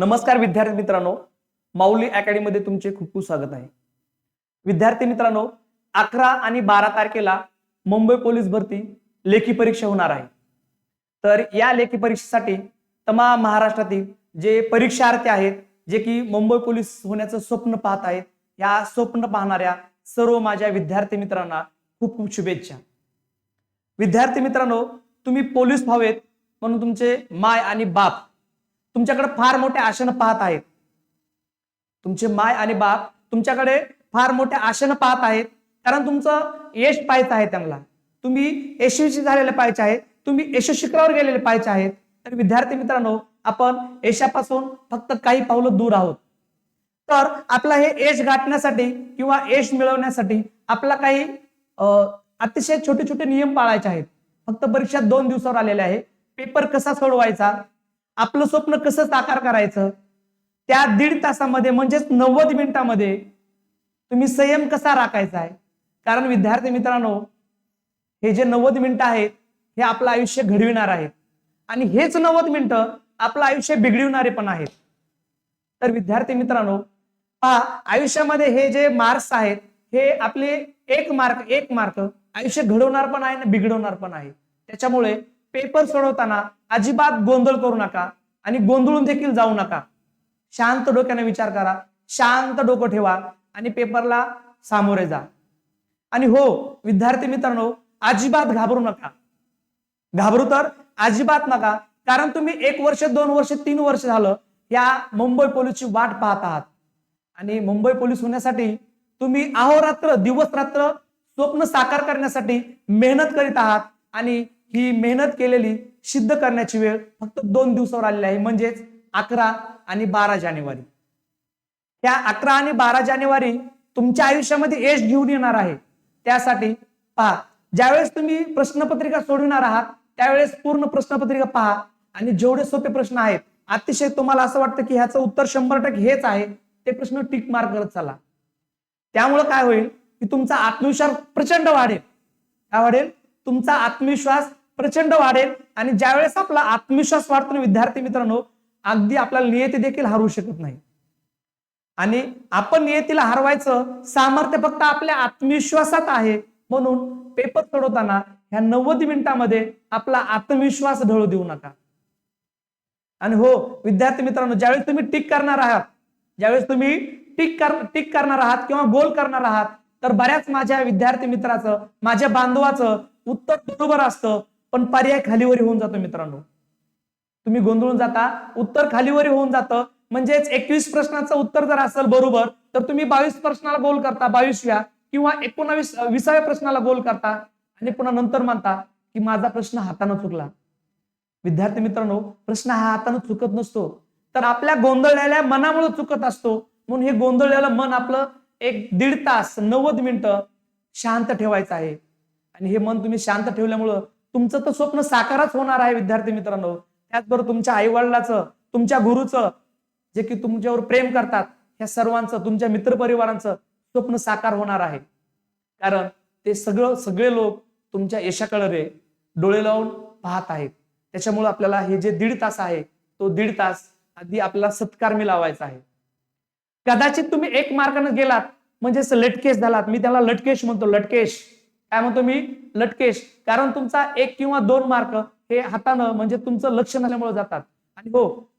नमस्कार विद्यार्थी मित्रांनो माऊली अकॅडमीमध्ये तुमचे खूप खूप स्वागत आहे. विद्यार्थी मित्रांनो अकरा आणि बारा तारखेला मुंबई पोलीस भरती लेखी परीक्षा होणार आहे. तर या लेखी परीक्षेसाठी तमाम महाराष्ट्रातील जे परीक्षार्थी आहेत जे की मुंबई पोलीस होण्याचं स्वप्न पाहत आहेत या स्वप्न पाहणाऱ्या सर्व माझ्या विद्यार्थी मित्रांना खूप खूप शुभेच्छा. विद्यार्थी मित्रांनो तुम्ही पोलीस व्हावेत म्हणून तुमचे माय आणि बाप तुमच्याकडे फार मोठ्या आशेनं पाहत आहेत. तुमचे माय आणि बाप तुमच्याकडे फार मोठ्या आशेनं पाहत आहेत. कारण तुमचं यश पाहायचं आहे त्यांना. तुम्ही यशस्वी झालेले पाहिजे आहेत. तुम्ही यश शिखरावर गेलेले पाहिजे आहेत. तर विद्यार्थी मित्रांनो आपण यशापासून फक्त काही पावलं दूर आहोत. तर आपला हे यश गाठण्यासाठी किंवा यश मिळवण्यासाठी आपला काही अतिशय छोटे छोटे नियम पाळायचे आहेत. फक्त परीक्षा दोन दिवसावर आलेले आहे पेपर कसा सोडवायचा? आपलं स्वप्न कसं साकार करायचं? त्या दीड तासामध्ये म्हणजेच नव्वद मिनिटामध्ये तुम्ही संयम कसा राखायचा आहे? कारण विद्यार्थी मित्रांनो हे जे नव्वद मिनिटं आहेत हे आपलं आयुष्य घडविणार आहेत. आणि हेच नव्वद मिनिटं आपलं आयुष्य बिघडविणारे पण आहेत. तर विद्यार्थी मित्रांनो पहा आयुष्यामध्ये हे जे मार्क्स आहेत हे आपले एक मार्क एक मार्क आयुष्य घडवणार पण आहे आणि बिघडवणार पण आहे. त्याच्यामुळे पेपर सोडवताना अजिबात गोंधळ करू नका आणि गोंधळून देखील जाऊ नका. शांत डोक्याने विचार करा शांत डोकं ठेवा आणि पेपरला सामोरे जा. आणि हो विद्यार्थी मित्रांनो अजिबात घाबरू नका. घाबरू तर अजिबात नका कारण तुम्ही एक वर्ष दोन वर्ष तीन वर्ष झालं या मुंबई पोलीसची वाट पाहत आहात. आणि मुंबई पोलीस होण्यासाठी तुम्ही अहोरात्र दिवस रात्र स्वप्न साकार करण्यासाठी मेहनत करीत आहात आणि ही मेहनत केलेली सिद्ध करण्याची वेळ फक्त दोन दिवसावर आलेली आहे. म्हणजेच अकरा आणि बारा जानेवारी. त्या अकरा आणि बारा जानेवारी तुमच्या आयुष्यामध्ये यश घेऊन येणार आहे. त्यासाठी पहा ज्यावेळेस तुम्ही प्रश्नपत्रिका सोडविणार आहात त्यावेळेस पूर्ण प्रश्नपत्रिका पहा आणि जेवढे सोपे प्रश्न आहेत अतिशय तुम्हाला असं वाटतं की ह्याचं उत्तर शंभर टक्के हेच आहे ते प्रश्न टिक मार्क करत चाला. त्यामुळं काय होईल की तुमचा आत्मविश्वास प्रचंड वाढेल. काय वाढेल? तुमचा आत्मविश्वास प्रचंड वाढेल आणि ज्यावेळेस आपला आत्मविश्वास वाढतो विद्यार्थी मित्रांनो अगदी आपल्याला नियती देखील हरवू शकत नाही. आणि आपण नियतीला हरवायचं सामर्थ्य फक्त आपल्या आत्मविश्वासात आहे. म्हणून पेपर सोडवताना ह्या नव्वद मिनिटांमध्ये आपला आत्मविश्वास ढळू देऊ नका. आणि हो विद्यार्थी मित्रांनो ज्यावेळेस तुम्ही टिक करणार आहात ज्यावेळेस तुम्ही टिक कर टिक करणार आहात किंवा गोल करणार आहात तर बऱ्याच माझ्या विद्यार्थी मित्राचं माझ्या बांधवाचं उत्तर बरोबर असतं. पण पर्याय खालीवरी होऊन जातो मित्रांनो. तुम्ही गोंधळून जाता उत्तर खालीवरी होऊन जातं. म्हणजेच एकवीस प्रश्नाचं उत्तर जर असेल बरोबर तर तुम्ही बावीस प्रश्नाला गोल करता बावीसव्या किंवा एकोणावीस विसाव्या प्रश्नाला गोल करता आणि पुन्हा नंतर म्हणता की माझा प्रश्न हातानं चुकला. विद्यार्थी मित्रांनो प्रश्न हा हातानं चुकत नसतो. तर आपल्या गोंधळलेल्या मनामुळे चुकत असतो. म्हणून हे गोंधळलेलं मन आपलं एक दीड तास नव्वद मिनिटं शांत ठेवायचं आहे. आणि हे मन तुम्ही शांत ठेवल्यामुळं तुमचं तर स्वप्न साकारच होणार आहे विद्यार्थी मित्रांनो. त्याचबरोबर तुमच्या आईवडिलाचं तुमच्या गुरुचं जे की तुमच्यावर प्रेम करतात ह्या सर्वांचं तुमच्या मित्रपरिवारांचं स्वप्न साकार होणार आहे. कारण ते सगळं सगळे लोक तुमच्या यशाकडे रे डोळे लावून पाहत आहेत. त्याच्यामुळे आपल्याला हे जे दीड तास आहे तो दीड तास आधी आपल्याला सत्कार मी लावायचा आहे. कदाचित तुम्ही एक मार्कानं गेलात म्हणजे लटकेश झालात. मी त्याला लटकेश म्हणतो लटकेश. काय म्हणतो मी? लटकेश. कारण तुमचा एक किंवा दोन मार्क हे हातानं म्हणजे तुमचं लक्ष नसल्यामुळे जातात. आणि हो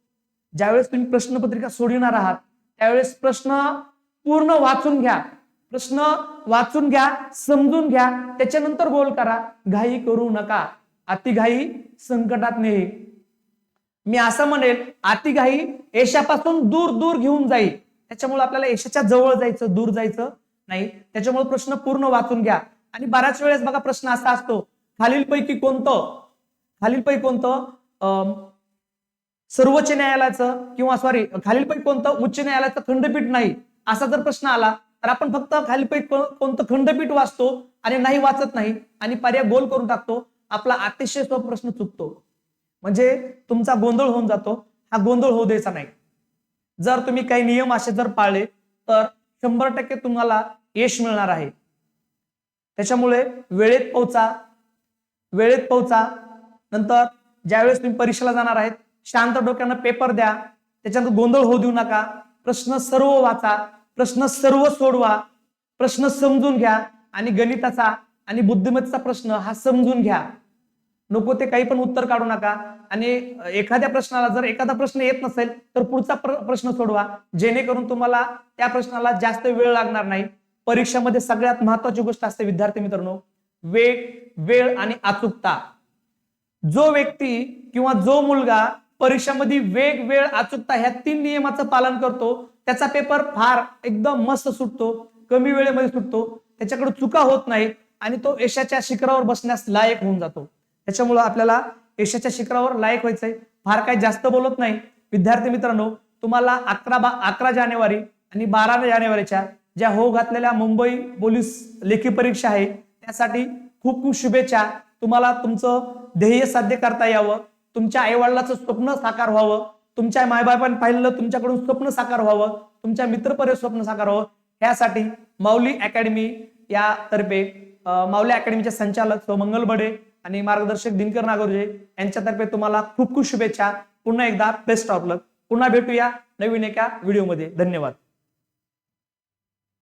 ज्यावेळेस तुम्ही प्रश्नपत्रिका सोडविणार आहात त्यावेळेस प्रश्न पूर्ण वाचून घ्या. प्रश्न वाचून घ्या समजून घ्या. त्याच्यानंतर गोल करा. घाई करू नका. अतिघाई संकटात नेही. मी असं म्हणेल अतिघाई यशापासून दूर दूर घेऊन जाईल त्याच्यामुळे आपल्याला यशाच्या जवळ जायचं दूर जायचं नाही. त्याच्यामुळे प्रश्न पूर्ण वाचून घ्या. आणि बऱ्याच वेळेस बघा प्रश्न असा असतो खालीलपैकी कोणतं? खालीलपैकी कोणतं? अं, सर्वोच्च न्यायालयाचं किंवा सॉरी खालीलपैकी कोणतं? उच्च न्यायालयाचं खंडपीठ नाही असा जर प्रश्न आला तर आपण फक्त खालीलपैकी कोणतं खंडपीठ वाचतो आणि नाही वाचत नाही आणि पर्याय गोल करून टाकतो आपला अतिशय सोपा प्रश्न चुकतो. म्हणजे तुमचा गोंधळ होऊन जातो हा गोंधळ होऊ द्यायचा नाही. जर तुम्ही काही नियम असे जर पाळले तर शंभर टक्के तुम्हाला यश मिळणार आहे. त्याच्यामुळे वेळेत पोहोचा. वेळेत पोहोचा. नंतर ज्यावेळेस तुम्ही परीक्षेला जाणार आहेत शांत डोक्यानं पेपर द्या. त्याच्यानंतर गोंधळ होऊ देऊ नका. प्रश्न सर्व वाचा. प्रश्न सर्व सोडवा. प्रश्न समजून घ्या आणि गणिताचा आणि बुद्धिमत्तेचा प्रश्न हा समजून घ्या. नको ते काही पण उत्तर काढू नका. आणि एखाद्या प्रश्नाला जर एखादा प्रश्न येत नसेल तर पुढचा प्र- प्रश्न सोडवा. जेणेकरून तुम्हाला त्या प्रश्नाला जास्त वेळ लागणार नाही. परीक्षेमध्ये सगळ्यात महत्वाची गोष्ट असते विद्यार्थी मित्रांनो वेग वेळ आणि अचूकता. जो व्यक्ती किंवा जो मुलगा परीक्षेमध्ये वेग वेळ अचूकता ह्या तीन नियमाचं पालन करतो त्याचा पेपर फार एकदम मस्त सुटतो कमी वेळेमध्ये सुटतो त्याच्याकडे चुका होत नाही आणि तो यशाच्या शिखरावर बसण्यास लायक होऊन जातो. त्याच्यामुळं आपल्याला यशाच्या शिखरावर लायक व्हायचंय. फार काही जास्त बोलत नाही. विद्यार्थी मित्रांनो तुम्हाला अकरा बा अकरा जानेवारी आणि बारा जानेवारीच्या ज्या हो घातलेल्या मुंबई पोलीस लेखी परीक्षा आहे त्यासाठी खूप खूप शुभेच्छा. तुम्हाला तुमचं ध्येय साध्य करता यावं. तुमच्या आईवडिलाचं स्वप्न साकार व्हावं. तुमच्या मायबापांनी पाहिलेलं तुमच्याकडून स्वप्न साकार व्हावं. तुमच्या मित्रपर्यंत स्वप्न साकार व्हावं. यासाठी माऊली अकॅडमी या तर्फे माऊली अकॅडमीचे संचालक मंगल बडे आणि मार्गदर्शक दिनकर नागोरजे यांच्यातर्फे तुम्हाला खूप खूप शुभेच्छा. पुन्हा एकदा बेस्ट ऑफ लक पुन्हा भेटूया नवीन एका व्हिडिओमध्ये धन्यवाद.